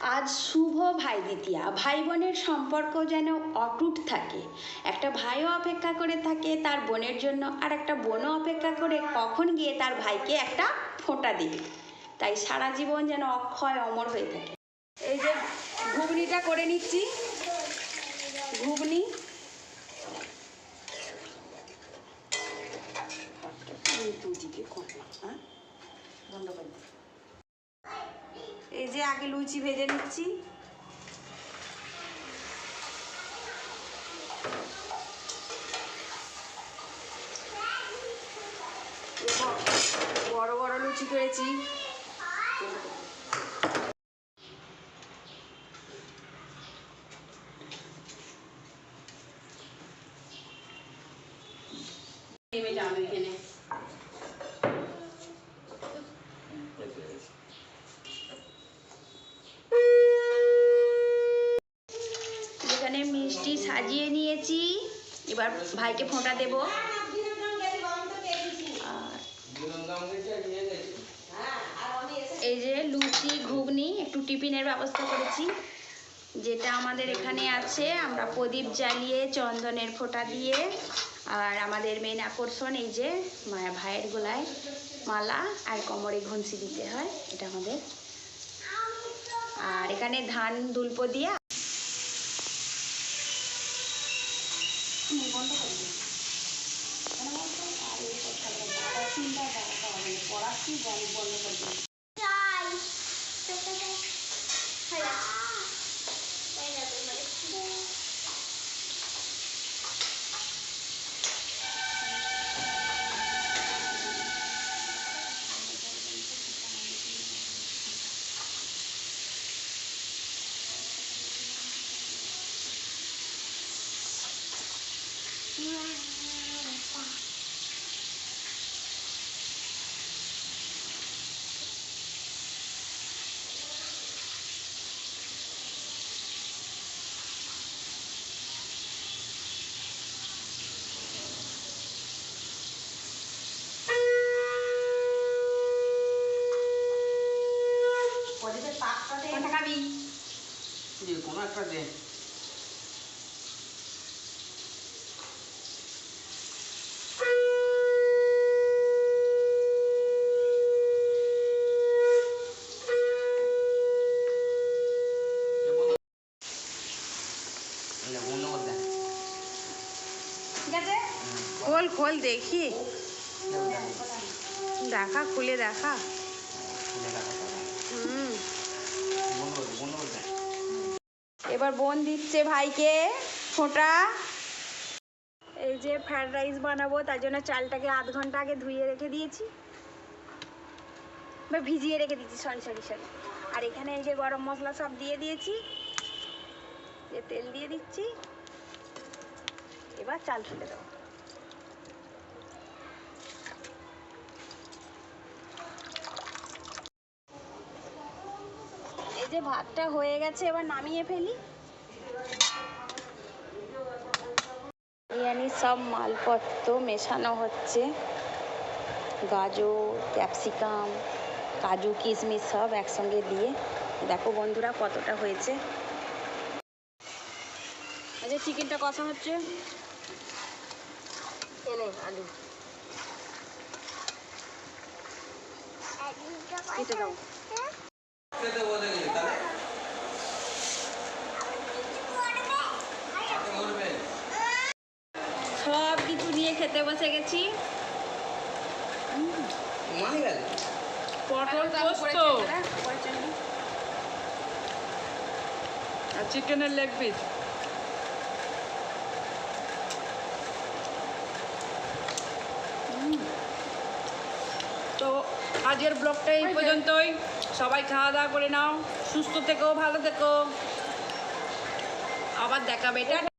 আজ শুভ ভাই দ্বিতীয়া। ভাই বোনের সম্পর্ক যেন অটুট থাকে। একটা ভাইও অপেক্ষা করে থাকে, তার বোনের জন্য আর একটা বোনও অপেক্ষা করে কখন গিয়ে তার ভাইকে একটা ফোঁটা দিবে। তাই সারা জীবন যেন অক্ষয় অমর হয়ে থাকে। এই যে ঘুগনিটা করে নিচ্ছি। ঘুগনি। দুদিকে হ্যাঁ? বন্ধ যে আগে লুচি ভেজে নিচ্ছি। বড় বড় লুচি করেছি নেমে যাও এখানে এখানে মিষ্টি সাজিয়ে নিয়েছি। এবার ভাইকে ফোঁটা দেব। এই যে লুচি, ঘুগনি, একটু টিফিনের ব্যবস্থা করেছি। যেটা আমাদের এখানে আছে, আমরা প্রদীপ জ্বালিয়ে, চন্দনের ফোঁটা দিয়ে, আর আমাদের মেন আকর্ষণ এই যে মায়ের ভাইয়ের গোলায় মালা আর কোমরে ঘুনসি দিতে হয়, এটা আমাদের। আর এখানে ধান দুল্প দিয়ে বন্ধ করে দিন। কেন বলতো? আর এই দাদা হবে না। বন্ধ করে দিন। 我这个打打打卡的自己工作特 খোল খোল, দেখি। দেখা, খুলে দেখা। হুম। এবার বোন দিচ্ছে ভাইকে ফোঁটা। এই যে ফ্রাইড রাইস বানাবো, তার জন্য চালটাকে আধ ঘণ্টা আগে ধুয়ে রেখে দিয়েছি। বা ভিজিয়ে রেখে দিয়েছি সরি সরি সরি আর এখানে এই যে গরম মশলা সব দিয়ে দিয়েছি। তেল দিয়ে দিচ্ছি। এবার চাল ফেলে দেবো এই যে ভাতটা হয়ে গেছে, এবার নামিয়ে ফেলি। বিরিয়ানির সব মালপত্র মেশানো হচ্ছে। গাজর, ক্যাপসিকাম, কাজু, কিশমিশ সব একসঙ্গে দিয়ে। দেখো বন্ধুরা কতটা হয়েছে। আচ্ছা চিকেনটা কষা হচ্ছে। এনে আলু। কেটে দাও। সব কিছু নিয়ে খেতে বসে গেছি। গেল পটল পোস্ত। আর চিকেনের লেগ পিস। আজকের ব্লগটা এই পর্যন্তই। সবাই খাওয়া দাওয়া করে নাও। সুস্থ থেকো ভালো থেকো। আবার দেখাবে। এটা